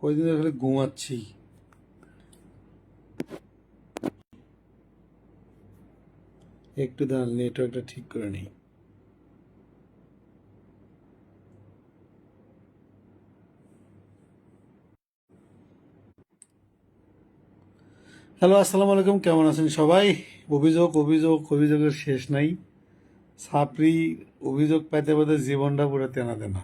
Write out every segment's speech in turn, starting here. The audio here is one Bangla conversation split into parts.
কয়দিন ধরে খালি ঘুমাচ্ছি একটু দাঁড়ান নেটওয়ার্কটা ঠিক করে নিই। হ্যালো, আসসালামু আলাইকুম, কেমন আছেন সবাই? অভিযোগ অভিযোগ, অভিযোগের শেষ নাই। সাপড়ি অভিযোগ পাইতে পাইতে জীবনটা পুরো তেনা তেনা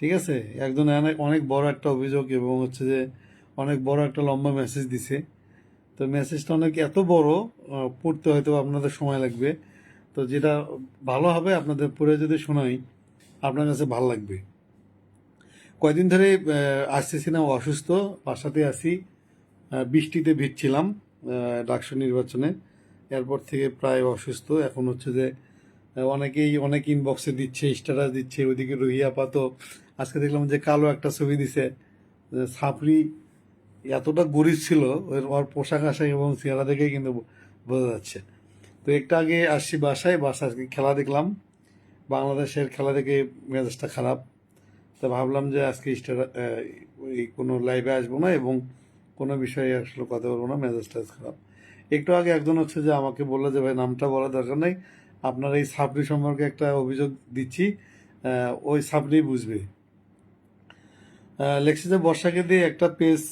ঠিক আছে? একজন অনেক বড় একটা অভিযোগ এবং হচ্ছে যে অনেক বড় একটা লম্বা মেসেজ দিছে। তো মেসেজটা অনেক এত বড় পড়তে হয়তো আপনাদের সময় লাগবে। তো যেটা ভালো হবে আপনাদের পড়ে যদি শোনাই আপনার কাছে ভালো লাগবে। কয়দিন ধরে আসতেছি না অসুস্থ বাসাতে আহ, বৃষ্টিতে ভিড়ছিলাম ডাকসু নির্বাচনে। এরপর থেকে প্রায় অসুস্থ। এখন হচ্ছে যে অনেকেই অনেক ইনবক্সে দিচ্ছে স্ট্যাটাস দিচ্ছে ওইদিকে রুহিয়া পাতো আজকে দেখলাম যে কালো একটা ছবি দিছে সাপড়ি এতটা গরিব ছিল, ওর পোশাক আশাক এবং চেহারা দেখেই কিন্তু বোঝা যাচ্ছে। তো একটু আগে আসছি বাসায় বাসা আজকে খেলা দেখলাম। বাংলাদেশের খেলা দেখে মেজাজটা খারাপ। তো ভাবলাম যে আজকে স্টার কোনো লাইভে আসব না এবং কোনো বিষয়ে আসলে কথা বলব না, মেজাজটা খারাপ। একটু আগে একজন হচ্ছে যে আমাকে বলল যে, ভাই, নামটা বলার দরকার নেই। আপনার এই সাপড়ি সম্পর্কে একটা অভিযোগ দিচ্ছি ওই সাপড়ি বুঝবে। যে বর্ষাকে দিয়ে একটা পেজ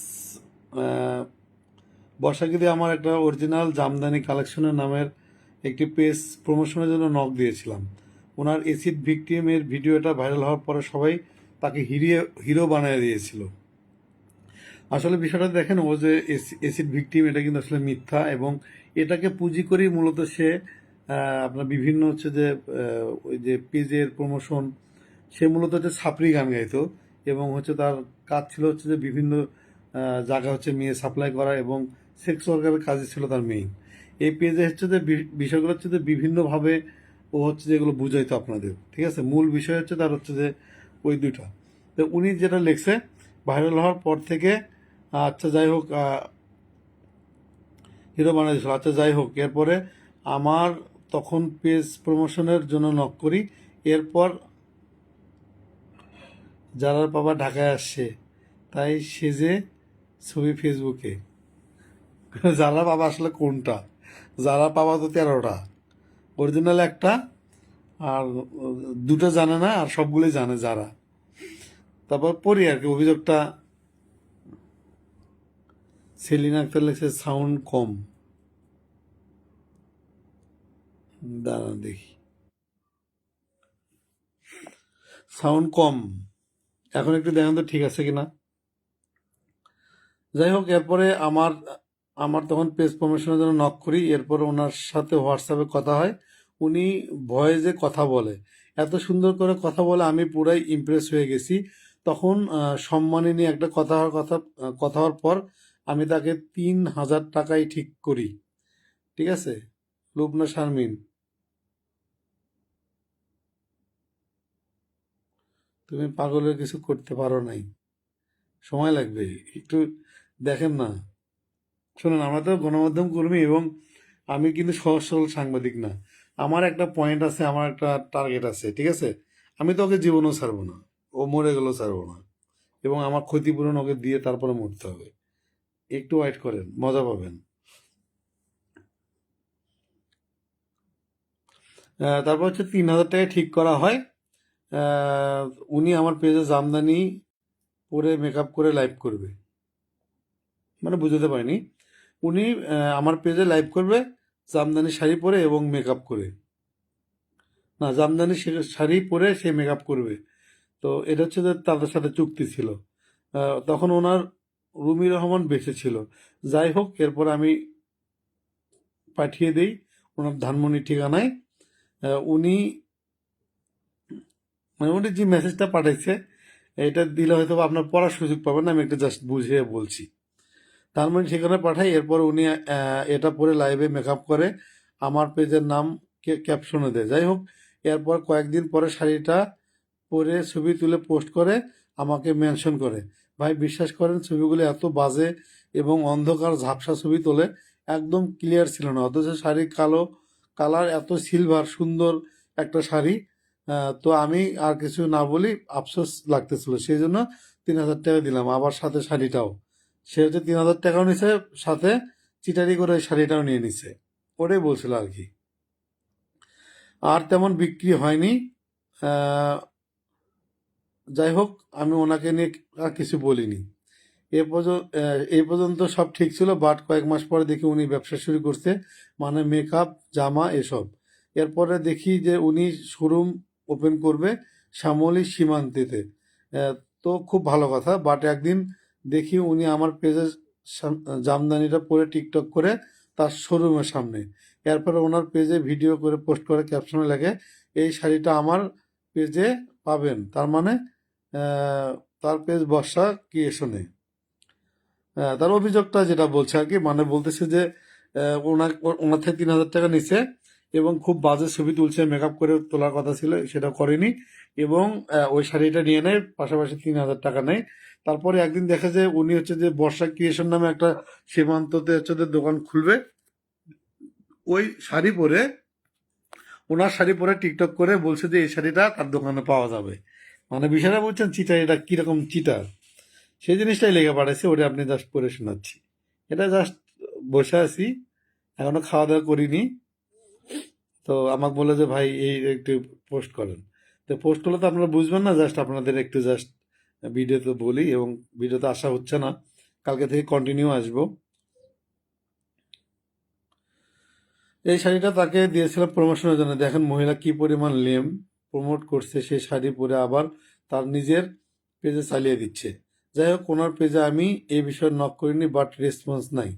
বর্ষাকে দিয়ে আমার একটা অরিজিনাল জামদানি কালেকশনের নামের একটি পেজ প্রমোশনের জন্য নক দিয়েছিলাম। ওনার এসিড ভিকটিমের ভিডিওটা ভাইরাল হওয়ার পরে সবাই তাকে হিরিয়ে হিরো বানিয়ে দিয়েছিল। আসলে বিষয়টা দেখেন, ও যে এসিড ভিকটিম এটা কিন্তু আসলে মিথ্যা এবং এটাকে পুঁজি করেই মূলত সে আপনার বিভিন্ন হচ্ছে যে ওই যে পেজের প্রমোশন সে মূলত হচ্ছে ছাপড়ি গান গাইতো। এবং হচ্ছে তার কাজ ছিল হচ্ছে যে বিভিন্ন জায়গা হচ্ছে মেয়ে সাপ্লাই করা এবং সেক্স ওয়ার্কারের কাজই ছিল তার মেইন এই পেজে হচ্ছে যে বিষয়গুলো হচ্ছে যে বিভিন্নভাবে ও হচ্ছে যে এগুলো বুঝাইতো আপনাদের, ঠিক আছে? মূল বিষয় হচ্ছে তার হচ্ছে যে ওই দুইটা। তো উনি যেটা লিখছে ভাইরাল হওয়ার পর থেকে আচ্ছা যাই হোক হিরো বানিয়েছিল আচ্ছা যাই হোক, এরপরে আমার তখন পেজ প্রমোশনের জন্য নক করি, এরপর যারা বাবা ঢাকায় আসছে। তাই সেজে ছবি ফেসবুকে যারা বাবা আসলে কোনটা? যারা পাবা তো তেরোটা। অরিজিনাল একটা, আর দুটো জানে না, আর সবগুলোই জানে যারা। তারপর পড়ি আর কি, অভিযোগটা সেলিনা আক্তার লেগেছে সাউন্ড কম। দাঁড়ান দেখি। সাউন্ড কম। এখন একটু দেখেন তো ঠিক আছে কিনা। যাই হোক, এরপরে আমার আমার তখন পেজ প্রমোশনের জন্য নক করি, এরপর ওনার সাথে হোয়াটসঅ্যাপে কথা হয়। উনি ভয়েজে কথা বলে, এত সুন্দর করে কথা বলে আমি পুরাই ইমপ্রেস হয়ে গেছি। তখন সম্মানী নিয়ে একটা কথা হওয়ার কথা কথা হওয়ার পর আমি তাকে তিন হাজার টাকায় ঠিক করি। ঠিক আছে? লুবনা শারমিন। তুমি পাগলের কিছু করতে পারো নাই। সময় লাগবে, একটু দেখেন না। শোনেন, আমরা তো গণমাধ্যম কর্মী এবং আমি কিন্তু সহজ সরল সাংবাদিক না। আমার একটা পয়েন্ট আছে, আমার একটা টার্গেট আছে, ঠিক আছে? আমি তো ওকে জীবনও ছাড়বো না, ও মরে গেলেও ছাড়বো না। এবং আমার ক্ষতিপূরণ ওকে দিয়ে তারপরে মরতে হবে। একটু ওয়েট করেন, মজা পাবেন। তারপর হচ্ছে তিন হাজার টাকা ঠিক করা হয়। উনি আমার পেজে জামদানি পরে মেকআপ করে লাইভ করবে। মানে বুঝতে পারিনি। উনি আমার পেজে লাইভ করবে, জামদানি শাড়ি পরে এবং মেকআপ করে। না, জামদানি শাড়ি পরে সে মেকআপ করবে। তো এটা হচ্ছে তাদের সাথে চুক্তি ছিল। তখন ওনার রুমি রহমান বেঁচে ছিল। যাই হোক, এরপর আমি পাঠিয়ে দিই ওনার ধানমন্ডি ঠিকানায়। উনি উনি যে মেসেজটা পাঠাইছে, এটা দিলে হয়তো আপনার পড়ার সুযোগ পাবেন না, আমি একটু জাস্ট বুঝিয়ে বলছি। তার মানে সেখানে পাঠাই, এরপর উনি এটা পরে লাইভে মেকআপ করে আমার পেজের নাম ক্যাপশনে দেয়। যাই হোক, এরপর কয়েকদিন পরে শাড়িটা পরে ছবি তুলে পোস্ট করে আমাকে মেনশন করে। ভাই, বিশ্বাস করেন, ছবিগুলো এত বাজে এবং অন্ধকার ঝাপসা ছবি তোলে, একদম ক্লিয়ার ছিল না। অথচ শাড়ির কালো কালার এত সিলভার সুন্দর একটা শাড়ি। তো আমি আর কিছু না বলি, আফসোস লাগতেছিল। সেই জন্য তিন হাজার টাকা দিলাম, আবার সাথে শাড়িটাও। সে হচ্ছে তিন হাজার টাকাও নিছে, সাথে চিটারি করে ওই শাড়িটাও নিয়ে নিছে। ওটাই বলছিল আর কি। আর তেমন বিক্রি হয়নি। যাই হোক, আমি ওনাকে নিয়ে আর কিছু বলিনি। এ পর্যন্ত এই পর্যন্ত সব ঠিক ছিল, বাট কয়েক মাস পরে দেখি উনি ব্যবসা শুরু করছে মানে মেকআপ, জামা, এসব। এরপরে দেখি যে উনি শোরুম ওপেন করবে শ্যামলী সীমান্তেতে। তো খুব ভালো কথা বাট একদিন দেখি উনি আমার পেজে জামদানিটা পরে টিকটক করে তার শোরুমের সামনে। এরপরে ওনার পেজে ভিডিও করে পোস্ট করে ক্যাপশনে লেখে, এই শাড়িটা আমার পেজে পাবেন। তার মানে তার পেজ বর্ষা ক্রিয়েশনে তার অভিযোগটা যেটা বলছে আর কি মানে বলতেছে যে ওনার ওনার থেকে তিন হাজার টাকা নিছে। এবং খুব বাজে ছবি তুলছে মেকআপ করে তোলার কথা ছিল, সেটা করেনি। এবং ওই শাড়িটা নিয়ে নেয়, পাশাপাশি তিন হাজার টাকা নেয়। তারপরে একদিন দেখা যায় উনি হচ্ছে যে বর্ষা ক্রিয়েশন নামে একটা সীমান্ততে হচ্ছে যে দোকান খুলবে। ওই শাড়ি পরে, ওনার শাড়ি পরে টিকটক করে বলছে যে এই শাড়িটা তার দোকানে পাওয়া যাবে। মানে বিষয়টা বলছেন, চিটার, এটা কীরকম চিটার? সেই জিনিসটাই লেগে পাঠাইছে ওটা আপনি জাস্ট পরে শোনাচ্ছি। এটা জাস্ট বসে আছি, এখনও খাওয়া দাওয়া করিনি। তো আমাকে বলে যে, ভাই, এই একটু পোস্ট করেন। তো পোস্ট করলে তো আপনারা বুঝবেন না জাস্ট আপনাদের একটু জাস্ট ভিডিওতে বলি এবং ভিডিওতে আসা হচ্ছে না। কালকে থেকে কন্টিনিউ আসব। এই শাড়িটা তাকে দিয়েছিলাম প্রমোশনের জন্য। দেখেন মহিলা কি পরিমাণ লেম প্রমোট করছে সেই শাড়ি পরে আবার তার নিজের পেজে চালিয়ে দিচ্ছে। যাই হোক, ওনার পেজে আমি এই বিষয়ে নক করিনি বাট রেসপন্স নাই।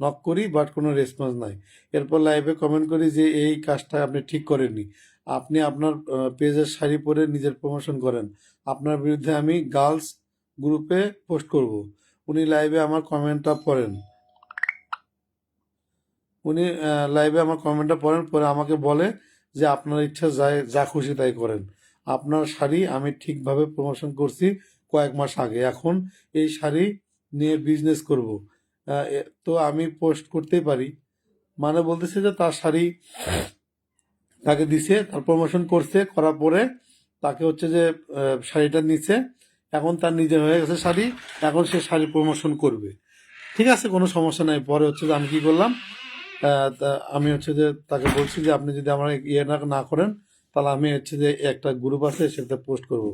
নক করি বাট কোনো রেসপন্স নাই। এরপর লাইভে কমেন্ট করি যে, এই কাজটা আপনি ঠিক করেননি। আপনি আপনার পেজের শাড়ি পরে নিজের প্রমোশন করেন। আপনার বিরুদ্ধে আমি গার্লস গ্রুপে পোস্ট করব। উনি লাইভে আমার কমেন্টটা পড়েন। উনি লাইভে আমার কমেন্টটা পড়েন, পরে আমাকে বলে যে, আপনার ইচ্ছা যাই, যা খুশি তাই করেন। আপনার শাড়ি আমি ঠিকভাবে প্রমোশন করছি কয়েক মাস আগে। এখন এই শাড়ি নিয়ে বিজনেস করব। তো আমি পোস্ট করতেই পারি। মানে বলতেছে যে তার শাড়ি তাকে দিছে, তার প্রমোশন করছে, করার পরে তাকে হচ্ছে যে শাড়িটা নিচ্ছে এখন তার নিজে হয়ে গেছে শাড়ি, এখন সে শাড়ি প্রমোশন করবে। ঠিক আছে, কোনো সমস্যা নাই। পরে হচ্ছে যে আমি কি করলাম আমি হচ্ছে যে তাকে বলছি যে আপনি যদি আমার ইয়ে না না করেন, তাহলে আমি হচ্ছে যে একটা গ্রুপ আছে সেটা পোস্ট করব।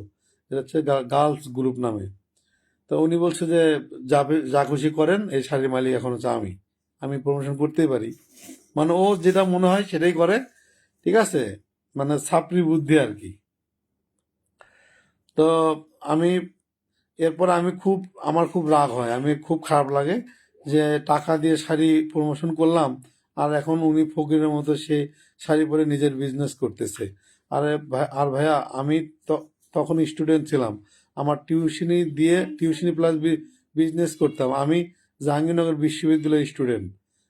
এটা হচ্ছে গার্লস গ্রুপ নামে। তো উনি বলছে যে, যা যা খুশি করেন, এই শাড়ির মালিক এখন হচ্ছে আমি। আমি প্রমোশন করতেই পারি। মানে ও যেটা মনে হয় সেটাই করে, ঠিক আছে? মানে ছাপরি বুদ্ধি আর কি। তো আমি, এরপর আমি খুব, আমার খুব রাগ হয়। আমি খুব খারাপ লাগে যে, টাকা দিয়ে শাড়ি প্রমোশন করলাম, আর এখন উনি ফকিরের মতো সে শাড়ি পরে নিজের বিজনেস করতেছে। আরে আর ভাইয়া, আমি তখন স্টুডেন্ট ছিলাম। আমার টিউশনি দিয়ে টিউশনি প্লাস বিজনেস করতাম। আমি জাহাঙ্গীরনগর বিশ্ববিদ্যালয়ের স্টুডেন্ট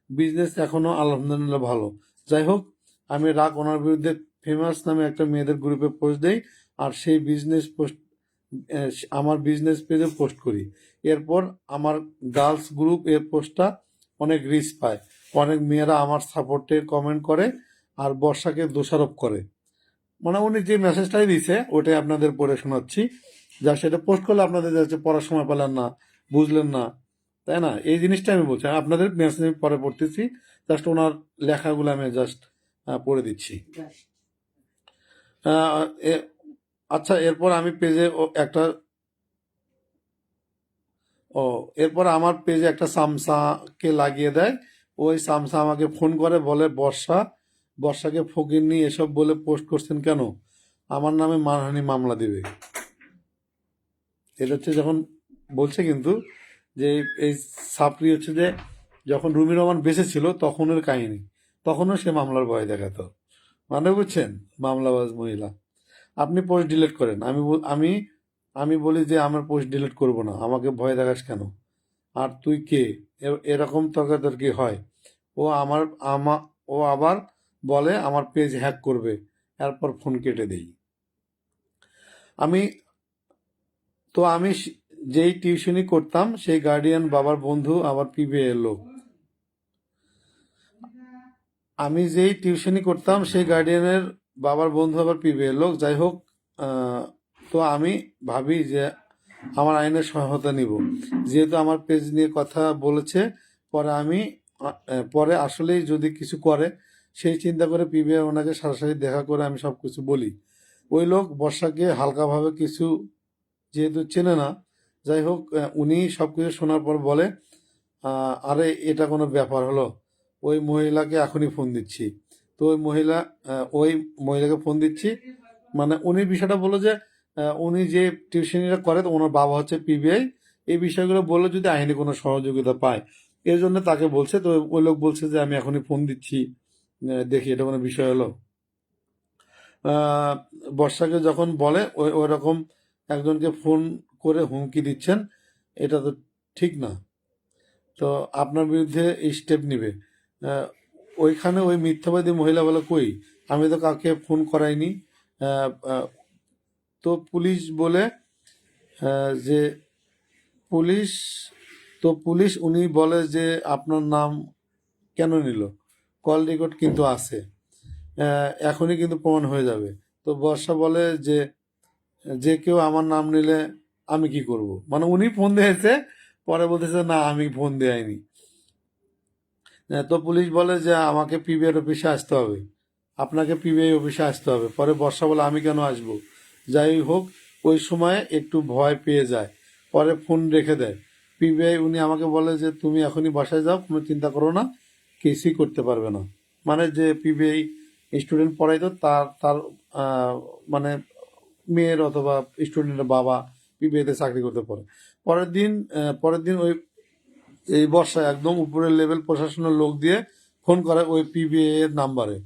বিজনেস এখনও আলহামদুলিল্লাহ ভালো। যাই হোক, আমি রাগ ওনার বিরুদ্ধে ফেমাস নামে একটা মেয়েদের গ্রুপে পোস্ট দেই আর সেই বিজনেস পোস্ট আমার বিজনেস পেজে পোস্ট করি। এরপর আমার গার্লস গ্রুপ এর পোস্টটা অনেক রিচ পায়। অনেক মেয়েরা আমার সাপোর্টের কমেন্ট করে আর বর্ষাকে দোষারোপ করে। মানে উনি যে মেসেজটাই দিছে, ওটাই আপনাদের পড়ে শোনাচ্ছি। যা সেটা পোস্ট করলে আপনাদের যাচ্ছে পড়ার সময় পেলেন না, বুঝলেন না, তাই না? এই জিনিসটা আমি বলছি। আপনাদের মেসেজ আমি পরে পড়তেছি জাস্ট ওনার লেখাগুলো আমি জাস্ট পড়ে দিচ্ছি। আচ্ছা এরপর আমি পেজে একটা, ও, এরপর আমার পেজে একটা সামসাকে লাগিয়ে দেয়। ওই সামসা আমাকে ফোন করে, বলে, বর্ষা বর্ষাকে ফকিরনি এসব বলে পোস্ট করছেন কেন? আমার নামে মানহানি মামলা দিবে। এটা হচ্ছে যখন বলছে কিন্তু যে এই সাপড়ি হচ্ছে যে যখন রুমি রহমান বেঁচে ছিল তখনের কাহিনী। তখনও সে মামলার ভয় দেখাতো। মানে বুঝছেন? মামলাবাজ মহিলা। আপনি পোস্ট ডিলিট করেন। আমি আমি আমি বলি যে আমার পোস্ট ডিলিট করব না। আমাকে ভয় দেখাস কেন? আর তুই কে? এরকম তর্কাতর্কি হয়। ও আমার, আমা ও আবার বলে, আমার পেজ হ্যাক করবে, এরপর ফোন কেটে দেই। আমি, তো আমি যেই টিউশনি করতাম, সেই গার্ডিয়ান বাবার বন্ধু আমার পিবে এলো আমি যেই টিউশনি করতাম, সেই গার্ডিয়ানের বাবার বন্ধু আবার পিবিএ লোক। যাই হোক তো আমি ভাবি যে আমার আইনের সহায়তা নিব। যেহেতু আমার পেজ নিয়ে কথা বলেছে, পরে আমি পরে আসলেই যদি কিছু করে সেই চিন্তা করে পিবিআই ওনাকে সরাসরি দেখা করে আমি সব কিছু বলি। ওই লোক বর্ষাকে হালকাভাবে কিছু যেহেতু চেনে না, যাই হোক উনি সব কিছু শোনার পর বলে আরে এটা কোনো ব্যাপার হলো। ওই মহিলাকে এখনই ফোন দিচ্ছি। তো ওই মহিলা ওই মহিলাকে ফোন দিচ্ছি। মানে উনি বিষয়টা বলল যে উনি যে টিউশনিটা করে, তো ওনার বাবা হচ্ছে পিবিআই এই বিষয়গুলো বললে যদি আইনি কোনো সহযোগিতা পায়। এর জন্য তাকে বলছে, তো ওই লোক বলছে যে, আমি এখনই ফোন দিচ্ছি। দেখি, এটা কোনো বিষয় হলো। বর্ষাকে যখন বলে ওই ওই রকম একজনকে ফোন করে হুমকি দিচ্ছেন, এটা তো ঠিক না। তো আপনার বিরুদ্ধে এই স্টেপ নিবে। ওইখানে ওই মিথ্যাবাদী মহিলা বলে কই? আমি তো কাউকে ফোন করাইনি। তো পুলিশ বলে যে পুলিশ, তো পুলিশ উনি বলে যে আপনার নাম কেন নিল? কল রেকর্ড কিন্তু আছে। এখনই কিন্তু প্রমাণ হয়ে যাবে। তো বর্ষা বলে যে যে কেউ আমার নাম নিলে আমি কি করব? মানে উনি ফোন দিয়েছে, পরে বলতেছে, না, আমি ফোন দেয়নি। তো পুলিশ বলে যে, আমাকে পিবিআই অফিসে আসতে হবে। আপনাকে পিবিআই অফিসে আসতে হবে। পরে বর্ষা বলে, আমি কেন আসব? যাই হোক, ওই সময় একটু ভয় পেয়ে যায়। পরে ফোন রেখে দেয়। পিবিআই উনি আমাকে বলে যে, তুমি এখনই বাসায় যাও, কোনো চিন্তা করো না। কিছুই করতে পারবে না। মানে যে পিবিআই স্টুডেন্ট পড়াইতো, তার তার মানে মেয়ের অথবা স্টুডেন্টের বাবা পিবিআইতে চাকরি করতে পারে। পরের দিন পরের দিন ওই, এই বর্ষায় একদম উপরের লেভেল প্রশাসনের লোক দিয়ে ফোন করে ওই পিবিএ এর নাম্বারে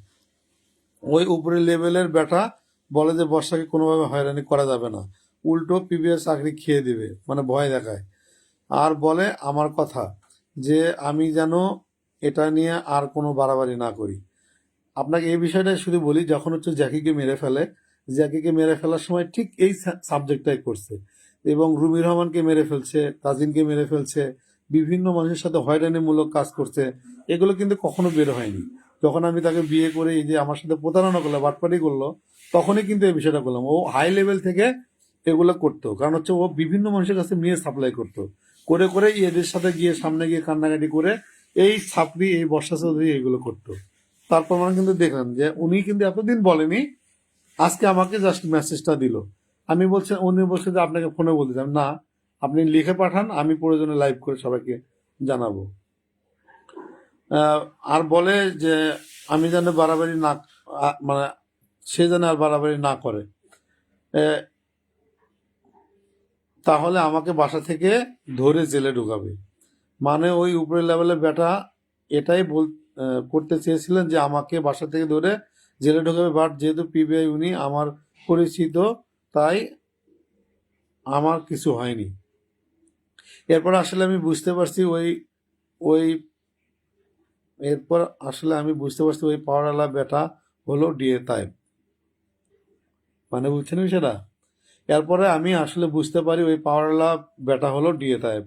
ওই উপরের লেভেলের ব্যাটা বলে যে, বর্ষাকে কোনোভাবে হয়রানি করা যাবে না। উল্টো পিবিএ চাকরি খেয়ে দিবে। মানে ভয় দেখায়। আর বলে, আমার কথা যে, আমি যেন এটা নিয়ে আর কোনো বাড়াবাড়ি না করি। আপনাকে এই বিষয়টা শুধু বলি, যখন হচ্ছে জ্যাকিকে মেরে ফেলে, জ্যাকিকে মেরে ফেলার সময় ঠিক এই সাবজেক্টটাই করছে। এবং রুমি রহমানকে মেরে ফেলছে, তাজিনকে মেরে ফেলছে, বিভিন্ন মানুষের সাথে হয়রানিমূলক কাজ করছে, এগুলো কিন্তু কখনো বের হয়নি। যখন আমি তাকে বিয়ে করে এই যে আমার সাথে প্রতারণা করল, বাটপাটি করল, তখনই কিন্তু এই বিষয়টা করলাম। ও হাই লেভেল থেকে এগুলো করতো, কারণ হচ্ছে ও বিভিন্ন মানুষের কাছে মেয়ে সাপ্লাই করতো। করে করে এদের সাথে গিয়ে সামনে গিয়ে কান্নাকাটি করে এই ছাপড়ি, এই বর্ষা চৌধুরী এগুলো করতো। তারপর মানে কিন্তু দেখলাম যে উনি কিন্তু এতদিন বলেনি, আজকে আমাকে জাস্ট মেসেজটা দিল। আমি বলছি, উনি বলছে যে আপনাকে ফোনে চান না, আপনি লিখে পাঠান, আমি প্রয়োজনে লাইভ করে সবাইকে জানাব। আর বলে যে আমি যেন বাড়াবাড়ি না মানে সে যেন আর বাড়াবাড়ি না করে। তাহলে আমাকে বাসা থেকে ধরে জেলে ঢুকাবে। মানে ওই উপরের লেভেলের বেটা এটাই বল করতে চেয়েছিলেন যে আমাকে বাসা থেকে ধরে জেলে ঢোকাবে বাট যেহেতু পিবিআই উনি আমার পরিচিত, তাই আমার কিছু হয়নি। এরপর আসলে আমি বুঝতে পারছি ওই ওই, এরপর আসলে আমি বুঝতে পারছি ওই পাওয়ারওয়ালা বেটা হলো ডিএ তাইব। মানে বুঝছেন সেটা এরপরে আমি আসলে বুঝতে পারি ওই পাওয়ারওয়ালা বেটা হলো ডিএ তাইব।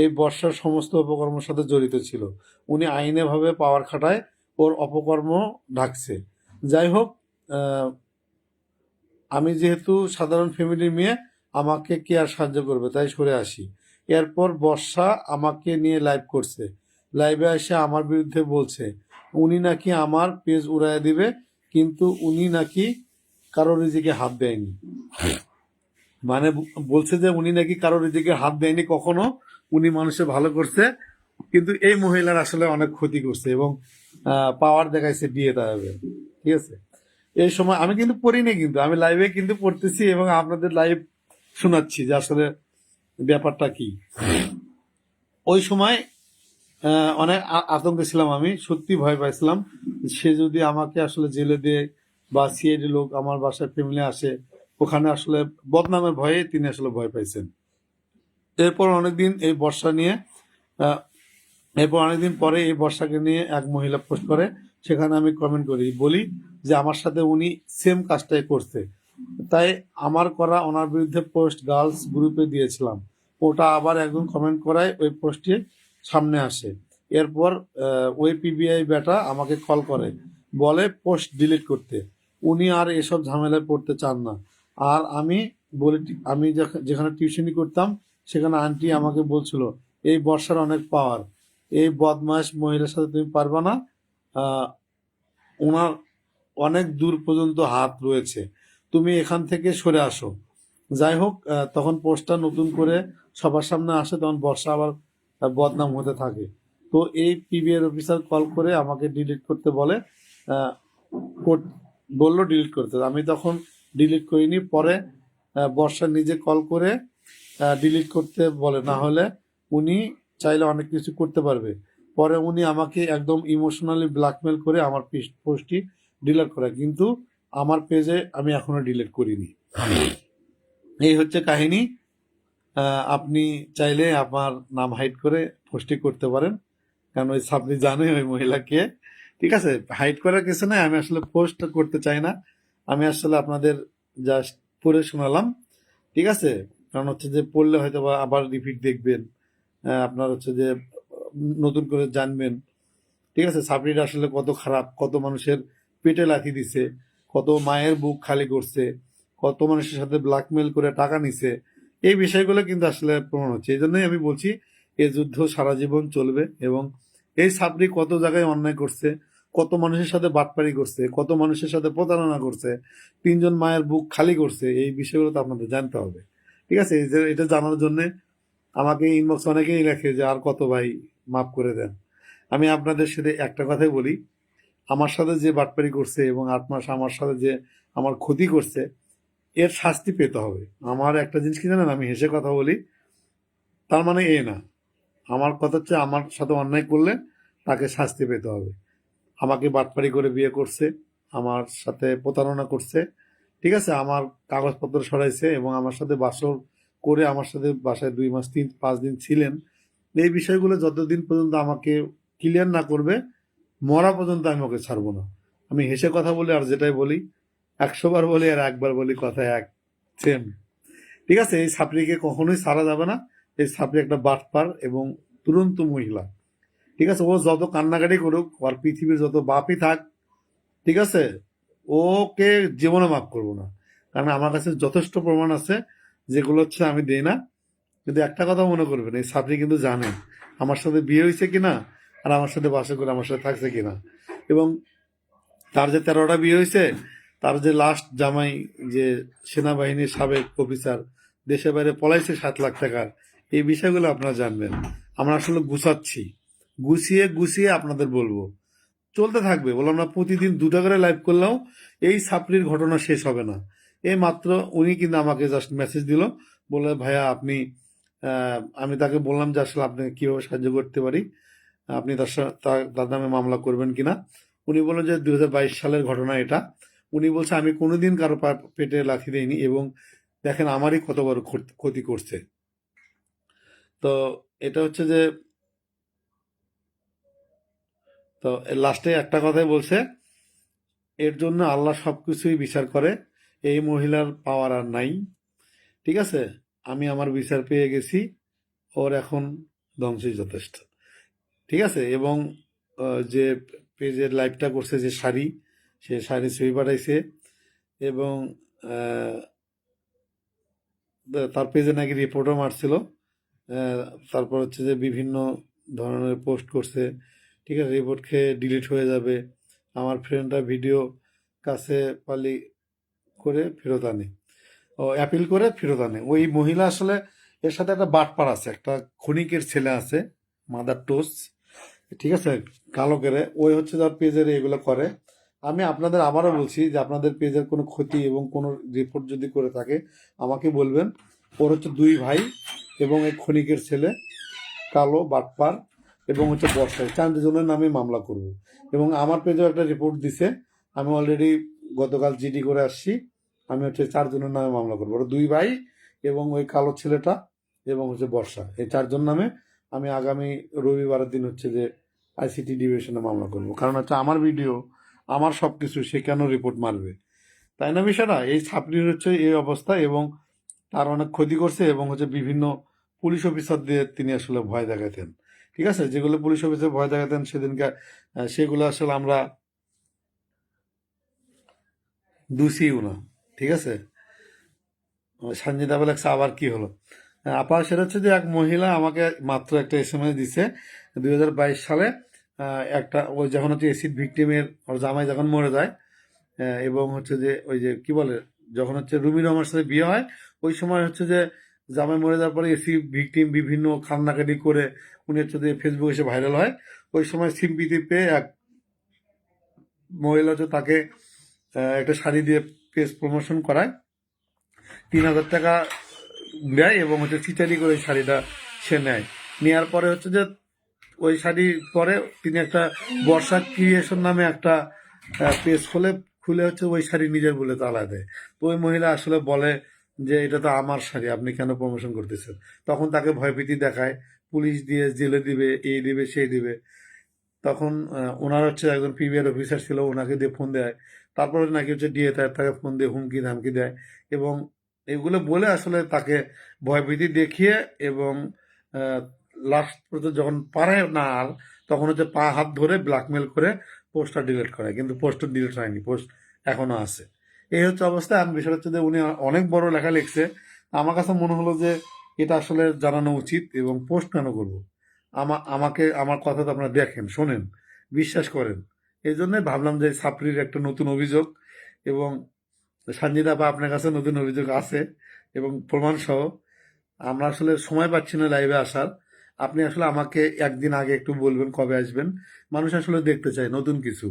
এই বর্ষার সমস্ত অপকর্মের সাথে জড়িত ছিল। উনি আইনেভাবে পাওয়ার খাটায় ওর অপকর্ম ঢাকছে। যাই হোক আমি যেহেতু সাধারণ ফ্যামিলির মেয়ে, আমাকে কে আর সাহায্য করবে? তাই সরে আসি। এরপর বর্ষা আমাকে নিয়ে লাইভ করছে। লাইভে এসে আমার বিরুদ্ধে বলছে, উনি নাকি আমার পেজ উড়াইয়া দিবে, কিন্তু উনি নাকি কারও রিজিকে হাত দেয়নি। মানে বলছে যে উনি নাকি কারও রিজিকে হাত দেয়নি কখনো। উনি মানুষের ভালো করছে, কিন্তু এই মহিলার আসলে অনেক ক্ষতি করছে এবং পাওয়ার দেখাইছে বিয়ে তাহলে ঠিক আছে? এই সময় আমি কিন্তু পড়িনি কিন্তু, আমি লাইভে কিন্তু পড়তেছি এবং আপনাদের লাইভ শোনাচ্ছি যে আসলে ব্যাপারটা কি। ওই সময় অনেক আতঙ্কে ছিলাম আমি, সত্যি ভয় পাইছিলাম। সে যদি আমাকে আসলে জেলে দিয়ে বা সিআইডি লোক আমার বাসায় ফ্যামিলি আসে, ওখানে আসলে বদনামের ভয়ে তিনি আসলে ভয় পাইছেন। এরপর অনেকদিন এই বর্ষা নিয়ে এরপর অনেকদিন পরে এই বর্ষাকে নিয়ে এক মহিলা পোস্ট করে, সেখানে আমি কমেন্ট করি, বলি যে আমার সাথে উনি সেম কাজটাই করছে। তাই আমার করা ওনার বিরুদ্ধে পোস্ট গার্লস গ্রুপে দিয়েছিলাম। ওটা আবার একজন কমেন্ট করায়, ওই পোস্টটি সামনে আসে। এরপর ওই পিবিআই বেটা আমাকে কল করে, বলে পোস্ট ডিলিট করতে। উনি আর এসব ঝামেলায় পড়তে চান না। আর আমি বলে, আমি যেখ- যেখানে টিউশনি করতাম সেখানে আন্টি আমাকে বলছিল, এই বর্ষার অনেক পাওয়ার এই বদমাস মহিলার সাথে তুমি পারবা না ওনার অনেক দূর পর্যন্ত হাত রয়েছে, তুমি এখান থেকে সরে আসো। যাই হোক তখন পোস্টটা নতুন করে সবার সামনে আসে, তখন বর্ষা আবার বদনাম হতে থাকে। তো এই পিবিআর অফিসার কল করে আমাকে ডিলিট করতে বলে বলল ডিলিট করতে। আমি তখন ডিলিট করিনি, পরে বর্ষা নিজে কল করে ডিলিট করতে বলে। না হলে উনি চাইলে অনেক কিছু করতে পারবে। পরে উনি আমাকে একদম ইমোশনালি ব্ল্যাকমেল করে আমার পোস্টটি ডিলিট করে। কিন্তু আমার পেজে আমি এখনও ডিলিট করিনি। এই হচ্ছে কাহিনী। আপনি চাইলে আমার নাম হাইড করে পোস্টটি করতে পারেন। কারণ ওই আপনি জানেন ওই মহিলাকে। ঠিক আছে? হাইড করার কিছু নাই। আমি আসলে পোস্ট করতে চাই না। আমি আসলে আপনাদের জাস্ট পড়ে শোনালাম। ঠিক আছে? কারণ হচ্ছে যে পড়লে হয়তো বা আবার রিপিট দেখবেন আপনার হচ্ছে যে নতুন করে জানবেন। ঠিক আছে? সাবরিটা আসলে কত খারাপ, কত মানুষের পেটে লাথি দিছে, কত মায়ের বুক খালি করছে, কত মানুষের সাথে ব্ল্যাকমেল করে টাকা নিছে। এই বিষয়গুলো কিন্তু আসলে প্রমাণ হচ্ছে। এই জন্যই আমি বলছি, এ যুদ্ধ সারা জীবন চলবে এবং এই সাবরি কত জায়গায় অন্যায় করছে, কত মানুষের সাথে বাটপারি করছে, কত মানুষের সাথে প্রতারণা করছে, তিনজন মায়ের বুক খালি করছে, এই বিষয়গুলো তো আপনাদের জানতে হবে। ঠিক আছে? এটা জানার জন্য আমাকে ইনবক্স অনেকেই লেখে যে, আর কত ভাই? মাফ করে দেন। আমি আপনাদের সাথে একটা কথাই বলি। আমার সাথে যে বাটপারি করছে এবং আট মাস আমার সাথে যে আমার ক্ষতি করছে, এর শাস্তি পেতে হবে। আমার একটা জিনিস কি জানেন? আমি হেসে কথা বলি, তার মানে এ না। আমার কথা হচ্ছে, আমার সাথে অন্যায় করলে তাকে শাস্তি পেতে হবে। আমাকে বাটপারি করে বিয়ে করছে, আমার সাথে প্রতারণা করছে ঠিক আছে, আমার কাগজপত্র সরাইছে এবং আমার সাথে বাসর করে আমার সাথে বাসায় দুই মাস, তিন, পাঁচ দিন ছিলেন। এই বিষয়গুলো যতদিন পর্যন্ত আমাকে ক্লিয়ার না করবে, মরা পর্যন্ত আমি ওকে ছাড়বো না। আমি হেসে কথা বলি আর যেটাই বলি, একশোবার বলি আর একবার বলি কথা এক সেম ঠিক আছে, এই সাপড়িকে কখনোই ছাড়া যাবে না। এই সাপড়ি একটা বাটপার এবং তুরন্ত মহিলা। ঠিক আছে, ও যত কান্নাকাটি করুক আর পৃথিবীর যত বাপই থাক, ঠিক আছে ওকে জীবনে মাফ করব না। কারণ আমার কাছে যথেষ্ট প্রমাণ আছে, যেগুলো হচ্ছে আমি দেই না। কিন্তু একটা কথা মনে করবেন, এই সাপড়ি কিন্তু জানে আমার সাথে বিয়ে হয়েছে কিনা আর আমার সাথে বাসা করে আমার সাথে থাকছে কিনা। এবং তার যে তেরোটা বিয়ে হয়েছে, তার যে লাস্ট জামাই যে সেনাবাহিনীর সাবেক অফিসার দেশে বাইরে পলাইছে সাত লাখ টাকার, এই বিষয়গুলো আপনারা জানবেন। আমরা আসলে গুছাচ্ছি। গুছিয়ে গুছিয়ে আপনাদের বলব। চলতে থাকবে। বললাম, না, প্রতিদিন দুটা করে লাইভ করলেও এই সাপড়ির ঘটনা শেষ হবে না। এই মাত্র উনি কিন্তু আমাকে জাস্ট মেসেজ দিল। বলে ভাইয়া, আপনি আমি তাকে বললাম যে আসলে আপনাকে কীভাবে সাহায্য করতে পারি? আপনি তার সা- তার নামে মামলা করবেন কিনা? উনি বললেন যে দু হাজার বাইশ সালের ঘটনা এটা। উনি বলছে, আমি কোনোদিন কারও পেটে লাথি দেইনি এবং দেখেন আমারই কত বড় ক্ষতি করছে। তো এটা হচ্ছে যে তো লাস্টে একটা কথাই বলছে, এর জন্য আল্লাহ সবকিছুই বিচার করে, এই মহিলার পাওয়ার আর নাই। ঠিক আছে? আমি আমার বিচার পেয়ে গেছি, ওর এখন ধ্বংসই যথেষ্ট। ঠিক আছে? এবং যে পেজের লাইভটা করছে যে শাড়ি, সে শাড়ি ছবি পাঠাইছে এবং তার পেজে নাকি রিপোর্টও মারছিল। তারপর হচ্ছে যে বিভিন্ন ধরনের পোস্ট করছে ঠিক আছে রিপোর্ট খেয়ে ডিলিট হয়ে যাবে। আমার ফ্রেন্ডরা ভিডিও কাছে পালি করে ফেরত আনে। ও অ্যাপিল করে ফেরত আনে। ওই মহিলা আসলে এর সাথে একটা বাটপার আছে, একটা ক্ষণিকের ছেলে আছে মাদার টোস ঠিক আছে, কালো করে ওই হচ্ছে যার পেজের এগুলো করে। আমি আপনাদের আবারও বলছি যে আপনাদের পেজের কোনো ক্ষতি এবং কোনো রিপোর্ট যদি করে থাকে, আমাকে বলবেন। ওর হচ্ছে দুই ভাই এবং এই ক্ষণিকের ছেলে, কালো বাটপার। এবং হচ্ছে বর্ষায়। চারজনের নামে মামলা করব। এবং আমার পেজেও একটা রিপোর্ট দিছে। আমি অলরেডি গতকাল জিডি করে আসছি। আমি হচ্ছে চারজনের নামে মামলা করব। দুই ভাই এবং ওই কালো ছেলেটা এবং হচ্ছে বর্ষা। এই চারজন নামে আমি আগামী রবিবারের দিন হচ্ছে যে আইসিটি ডিভিশনে মামলা করব। কারণ হচ্ছে আমার ভিডিও আমার সব কিছু সে কেন রিপোর্ট মারবে? তাই না বিষয়টা এই ছাপড়ির হচ্ছে এই অবস্থা এবং তার অনেক ক্ষতি করছে এবং হচ্ছে বিভিন্ন পুলিশ অফিসার দিয়ে তিনি আসলে ভয় দেখাতেন ঠিক আছে? যেগুলো পুলিশ অফিসার ভয় দেখাতেন সেদিনকে সেগুলো আসলে আমরা দুষিও না, ঠিক আছে? সঞ্জিতা বলে আবার কি হলো? আপা, সেটা হচ্ছে যে এক মহিলা আমাকে মাত্র একটা এস এম এস দিছে, দুই হাজার বাইশ সালে একটা ওই যখন হচ্ছে এসিড ভিকটিমের ওর জামাই যখন মরে যায় এবং হচ্ছে যে ওই যে কি বলে, যখন হচ্ছে রুমি রহমানের সাথে বিয়ে হয়, ওই সময় হচ্ছে যে জামাই মরে যাওয়ার পরে এসি ভিকটিম বিভিন্ন কান্নাকাটি করে উনি হচ্ছে ফেসবুকে এসে ভাইরাল হয়। ওই সময় সিম্পিতি পেয়ে এক মহিলা হচ্ছে তাকে একটা শাড়ি দিয়ে পেজ প্রমোশন করায়। তিন হাজার টাকা দেয় এবং হচ্ছে চিটারি করে ওই শাড়িটা সে নেয়। নেওয়ার পরে হচ্ছে যে ওই শাড়ি পরে তিনি একটা বর্ষা ক্রিয়েশন নামে একটা পেজ খুলে খুলে হচ্ছে ওই শাড়ি নিজের বলে তালা দেয়। তো ওই মহিলা আসলে বলে যে এটা তো আমার শাড়ি, আপনি কেন প্রমোশন করতেছেন? তখন তাকে ভয়ভীতি দেখায়, পুলিশ দিয়ে জেলে দিবে এই দিবে সেই দিবে। তখন ওনার হচ্ছে একজন পিবিআর অফিসার ছিল, ওনাকে দিয়ে ফোন দেয়। তারপরে নাকি হচ্ছে ডিএ তার, তাকে ফোন দিয়ে হুমকি, ধামকি দেয় এবং এগুলো বলে আসলে তাকে ভয়ভীতি দেখিয়ে এবং লাস্ট পর্যন্ত যখন পারে না আর, তখন হচ্ছে পা, হাত ধরে ব্ল্যাকমেল করে পোস্টটা ডিলিট করে কিন্তু পোস্টটা ডিলিট হয়নি পোস্ট এখনও আছে। এই হচ্ছে অবস্থা। আমি বিষয় হচ্ছে যে উনি অনেক বড় লেখা লিখছে। আমার কাছে মনে হলো যে এটা আসলে জানানো উচিত এবং পোস্ট কেন করব? আমা, আমাকে, আমার কথা তো আপনারা দেখেন, শোনেন, বিশ্বাস করেন। এই জন্যই ভাবলাম যে সাপড়ির একটা নতুন অভিযোগ এবং সঞ্জিতা বা আপনার কাছে নতুন অভিযোগ আছে এবং প্রমাণ সহ আমরা আসলে সময় পাচ্ছি না লাইভে আসার। আপনি আসলে আমাকে একদিন আগে একটু বলবেন কবে আসবেন। মানুষ আসলে দেখতে চায় নতুন কিছু।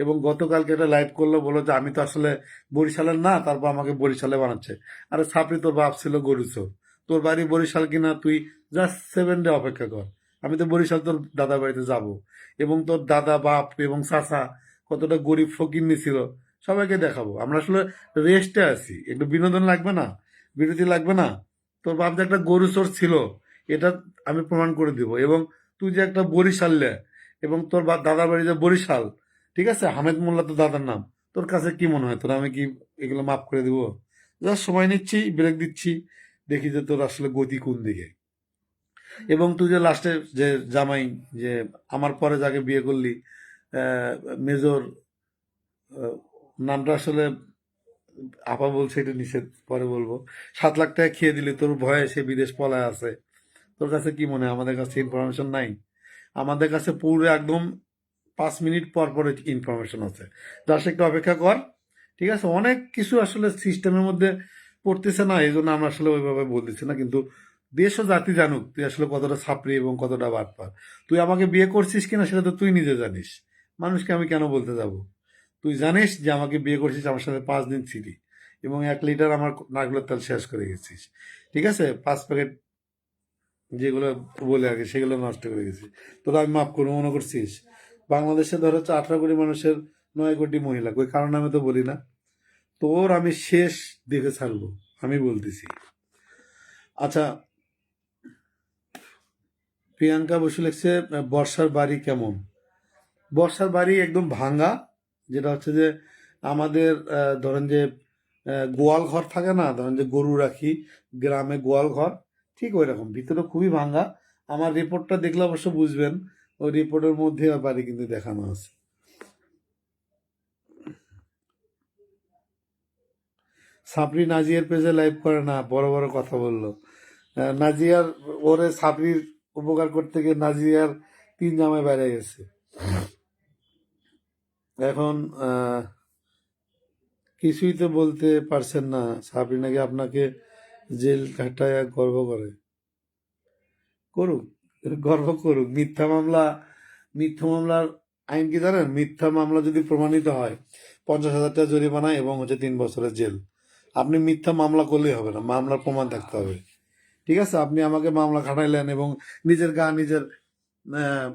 এবং গতকালকে একটা লাইভ করল বলো যে আমি তো আসলে বরিশালের না, তারপর আমাকে বরিশালে বানাচ্ছে। আরে সাপড়ি তোর বাপ ছিল গরুচোর। তোর বাড়ি বরিশাল কিনা তুই জাস্ট সেভেন ডে অপেক্ষা কর। আমি তো বরিশাল তোর দাদা বাড়িতে যাব। এবং তোর দাদা, বাপ এবং চাচা কতটা গরিব ফকির ছিল, সবাইকে দেখাবো। আমরা আসলে রেস্টে আছি। একটু বিনোদন লাগবে না? বিরতি লাগবে না? তোর বাপ যে একটা গরু চোর ছিল, এটা আমি প্রমাণ করে দিব। এবং তুই যে একটা বরিশালে এবং তোর বা- দাদার বাড়ি যে বরিশাল ঠিক আছে? হামেদ মোল্লা তো দাদার নাম। তোর কাছে কি মনে হয়? তোর আমি কি এগুলো মাফ করে দিব? জাস্ট সময় নিচ্ছি ব্রেক দিচ্ছি, দেখি যে তোর আসলে গতি কোন দিকে। এবং তুই যে লাস্টে যে জামাই, যে আমার পরে যাকে বিয়ে করলি মেজর নামটা আসলে আপা বলছে এটা নিষেধ, পরে বলব। সাত লাখ টাকা খেয়ে দিলি তোর ভয়ে সে বিদেশ পলায় আছে। তোর কাছে কি মনে হয়? আমাদের কাছে ইনফরমেশন নাই? আমাদের কাছে পুরো একদম পাঁচ মিনিট পর পর ইনফরমেশন আছে। যার একটু অপেক্ষা কর, ঠিক আছে? অনেক কিছু আসলে সিস্টেমের মধ্যে পড়তেছে না, এই জন্য আমরা আসলে ওইভাবে বলতেছি না, কিন্তু দেশ ও জাতি জানুক, তুই আসলে কতটা ছাপড়ি এবং কতটা বাটপার তুই আমাকে বিয়ে করছিস কিনা সেটা তো তুই নিজে জানিস। মানুষকে আমি কেন বলতে যাব? তুই জানিস যে আমাকে বিয়ে করছিস, আমার সাথে পাঁচ দিন ছিলি এবং এক লিটার আমার নাগলের তেল শেষ করে গেছিস। ঠিক আছে? পাঁচ প্যাকেট যেগুলো বলে আগে সেগুলো নষ্ট করে গেছিস। তোরা আমি মাফ করব, মনে করছিস? বাংলাদেশে ধর হচ্ছে আঠারো কোটি মানুষের নয় কোটি মহিলা ওই কারণে আমি তো বলি না। তোর আমি শেষ দেখে ছাড়বো, আমি বলতেছি। আচ্ছা প্রিয়াঙ্কা বসু লিখছে, বর্ষার বাড়ি কেমন? বর্ষার বাড়ি একদম ভাঙ্গা, যেটা হচ্ছে যে আমাদের ধরেন যে গোয়াল ঘর থাকে না, ধরেন যে গরু রাখি, গ্রামে গোয়াল ঘর, ঠিক ওই রকম ভিতরে খুবই ভাঙ্গা। আমার রিপোর্টটা দেখলে অবশ্য বুঝবেন ওই রিপোর্টের মধ্যে বাড়ি কিন্তু দেখানো আছে। সাপড়ি নাজিয়ার পেজে লাইভ করে না, বড় বড় কথা বলল। নাজিয়ার, ওরে সাপড়ির উপকার করতে গিয়ে নাজিয়ার তিন জামায় বেড়ে গেছে। এখন কিছুই তো বলতে পারছেন না। সাপড়ি নাকি আপনাকে জেল কাটায় গর্ব করে। করুক। গর্ব করুক। মিথ্যা মামলা, মিথ্যা মামলার আইন কি জানেন? মিথ্যা মামলা যদি প্রমাণিত হয়, পঞ্চাশ হাজার টাকা জরিমানা এবং হচ্ছে তিন বছরের জেল। আপনি মিথ্যা মামলা করলেই হবে না, মামলার প্রমাণ থাকতে হবে। ঠিক আছে? আপনি আমাকে মামলা খাটাইলেন এবং নিজের গা নিজের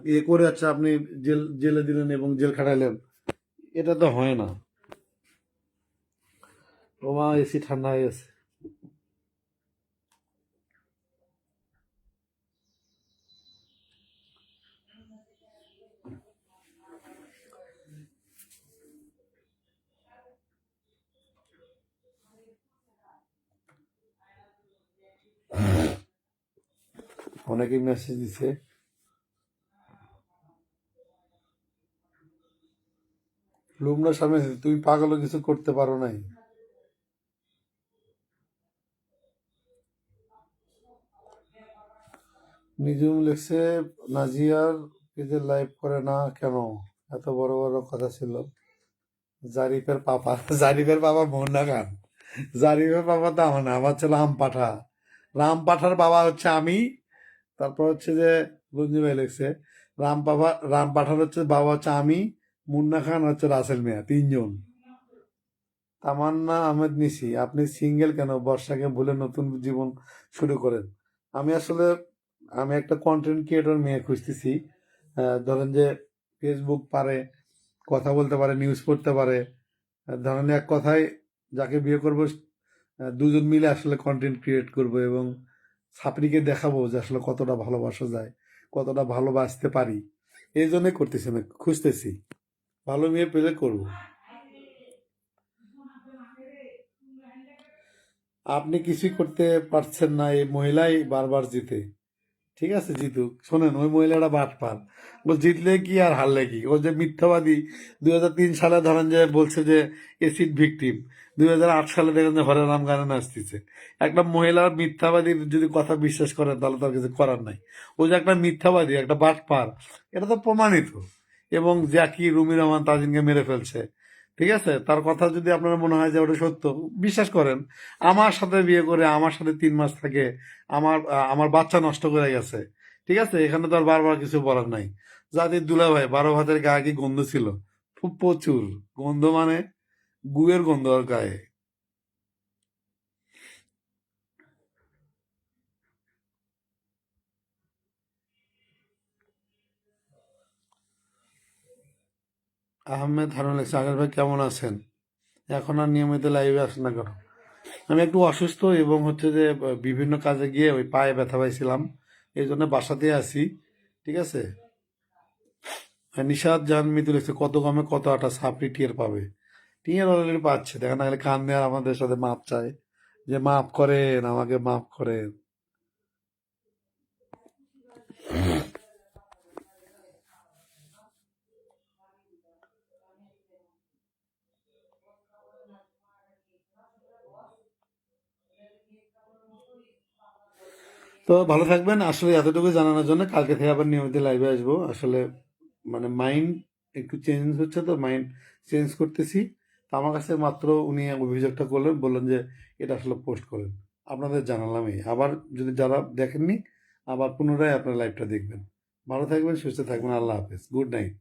ইয়ে করে আছে আপনি জেল, জেলে দিলেন এবং জেল খাটাইলেন। এটা তো হয় না। ওমা এসি ঠান্ডা হয়ে গেছে। অনেকেই মেসেজ দিছে। সামনে আছে, তুমি পাগলও কিছু করতে পারো নাই। নিজুম লিখছে নাজিয়ার পেজে লাইভ করে না কেন? এত বড় বড় কথা ছিল। জারিফের পাপা জারিফের বাবা মোহনা খান। জারিফের বাবা তো আমার না আমার হচ্ছে রাম পাঠা রাম পাঠার বাবা হচ্ছে আমি। তারপর হচ্ছে যে গঞ্জু ভাই লিখছে, রাম বাবা, রাম পাঠান হচ্ছে বাবা হচ্ছে আমি, মুন্না খান হচ্ছে রাসেল মিয়া, তিনজন। তামান্না আহমেদ নিশি, আপনি সিঙ্গেল কেন? বর্ষাকে ভুলে নতুন জীবন শুরু করেন। আমি আসলে, আমি একটা কন্টেন্ট ক্রিয়েটর মেয়ে খুঁজতেছি। ধরেন যে ফেসবুক পারে, কথা বলতে পারে নিউজ পড়তে পারে। ধরেন এক কথায় যাকে বিয়ে করব দুজন মিলে আসলে কন্টেন্ট ক্রিয়েট করব এবং ছাপড়িকে দেখাবো যে আসলে কতটা ভালোবাসা যায়, কতটা ভালোবাসতে পারি। এই জন্যে করতেছি না খুঁজতেছি। ভালো মেয়ে পেলে করব। আপনি কিছুই করতে পারছেন না এই মহিলাই বারবার জিতে। ঠিক আছে জিতুক শোনেন, ওই মহিলাটা বাট পার ও জিতলে কি আর হারলে কি? ও যে মিথ্যাবাদী, দুই হাজার তিন সালে ধরেন যে বলছে যে এসিড ভিকটিম দুই হাজার আট সালে দেখেন যে হরে রাম গানে নাচতেছে। একটা মহিলার মিথ্যাবাদীর যদি কথা বিশ্বাস করেন তাহলে তার কিছু করার নাই। ও যে একটা মিথ্যাবাদী, একটা বাট পার এটা তো প্রমাণিত। এবং জ্যাকি, রুমি রহমান, তাজিনকে মেরে ফেলছে। ঠিক আছে? তার কথা যদি আপনার মনে হয় যে ওটা সত্য, বিশ্বাস করেন। আমার সাথে বিয়ে করে আমার সাথে তিন মাস থাকে, আমার আমার বাচ্চা নষ্ট করে গেছে। ঠিক আছে? এখানে তো আর বারবার কিছু বলার নাই। জাতির দুলা ভাই বারো ভাতের গায়ে কি গন্ধ ছিল? খুব প্রচুর। গন্ধ মানে গুয়ের গন্ধ আর গায়ে। আহমেদ হারুন আগের ভাই কেমন আছেন? এখন আর নিয়মিত লাইভে আসেন না কেন? আমি একটু অসুস্থ এবং হচ্ছে যে বিভিন্ন কাজে গিয়ে ওই পায়ে ব্যথা পাইছিলাম। এই জন্য বাসাতে আছি, ঠিক আছে? নিশাদ জান মিতু লিখছে কত কমে কত আটা সাপড়ি টিয়ার পাবে। টিয়ার অলরেডি পাচ্ছে দেখা না গেলে কান দেওয়ার আমাদের সাথে মাপ চায়। যে মাফ করেন, আমাকে মাফ করেন। তো ভালো থাকবেন। আসলে এতটুকু জানানোর জন্য কালকে থেকে আবার নিয়মিত লাইভে আসব। আসলে মানে মাইন্ড একটু চেঞ্জ হচ্ছে তো মাইন্ড চেঞ্জ করতেছি। তো আমার কাছে মাত্র উনি অভিযোগটা করলেন, বললেন যে এটা আসলে পোস্ট করেন। আপনাদের জানালামই। আবার যদি যারা দেখেননি, আবার পুনরায় আপনার লাইভটা দেখবেন। ভালো থাকবেন, সুস্থ থাকবেন, আল্লাহ হাফেজ। Good night